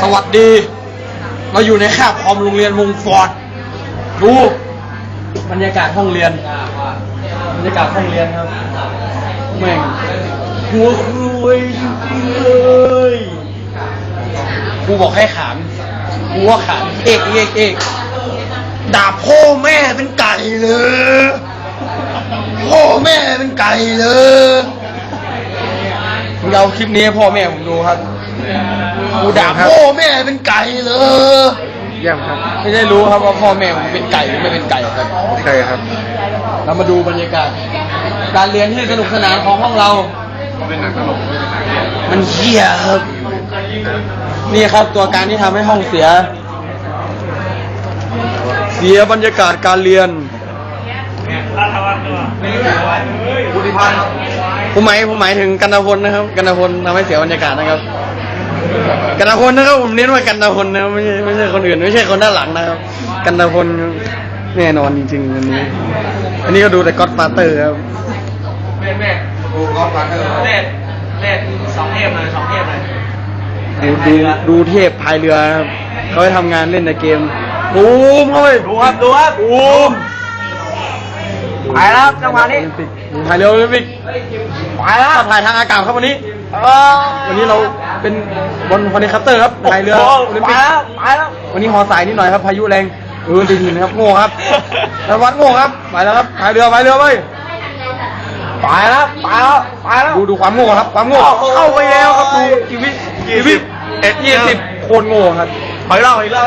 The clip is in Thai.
สวัสดี เราอยู่ในคาบคอมโรงเรียนวงฟอร์ดดูบรรยากาศห้องเรียน บรรยากาศห้องเรียนครับแม่งหัวรุยจริงๆเลยครูบอกให้ขานกูว่าขานเอกเอกเอกด่าพ่อแม่เป็นไก่เลย พ่อแม่เป็นไก่เลย มึงเอาคลิปนี้ให้พ่อแม่ผมดูครับกูด่าพ่อแม่เป็นไก่เลย เยี่ยมครับไม่ได้รู้ครับว่าพ่อแม่ผมเป็นไก่หรือไม่เป็นไก่ครับ ใช่ครับ เรามาดูบรรยากาศ การเรียนที่สนุกสนานของห้องเราเป็นหนังตลกมันเหี้ยครับ นี่ครับตัวการที่ทำให้ห้องเสีย เสียบรรยากาศการเรียนบุติพันธ์ ผมหมายผมหมายถึงกันตพลนะครับ กันตพลทำให้เสียบรรยากาศนะครับ กันตพลนะครับผมเน้นว่ากันตพลนะครับไม่ใช่ไม่ใช่คนอื่น ไม่ใช่คนด้านหลังนะครับ กันตพลครับแน่นอนจริงๆอันนี้ อันนี้ก็ดูแต่ก็อดฟาเตอร์ครับแม่แม่โอ้กอล์ฟพันธ์เลยเล่นเล่นสองเทพเลยสองเทพเลยดูดูดูเทพพายเรือครับเขาให้ทำงานเล่นในเกมบูมเฮ้ยดูครับดูครับบูมไปแล้วครับจังหวะนี้ พายเรือโอลิมปิกไปแล้วขับถ่ายทางอากาศครับวันนี้เออวันนี้เราเป็นบนคอนเนคคัปเตอร์ครับพายเรือโโหโอลิมไปปิกแล้วไปแล้ววันนี้หอสายนิดหน่อยครับพายุแรงเออดีหินครับโง่ครับแล้ววัดโง่ครับไปแล้วครับพายเรือพายเรือไปไปแล้วไปแล้วไปแล้วดูดูความโง่ครับ ความโง่โอ้โหเข้าไปแล้วครับดูกี่วิกี่วิเอ็ดยี่สิบโคตรโง่ครับถอยเล่าอีกแล้ว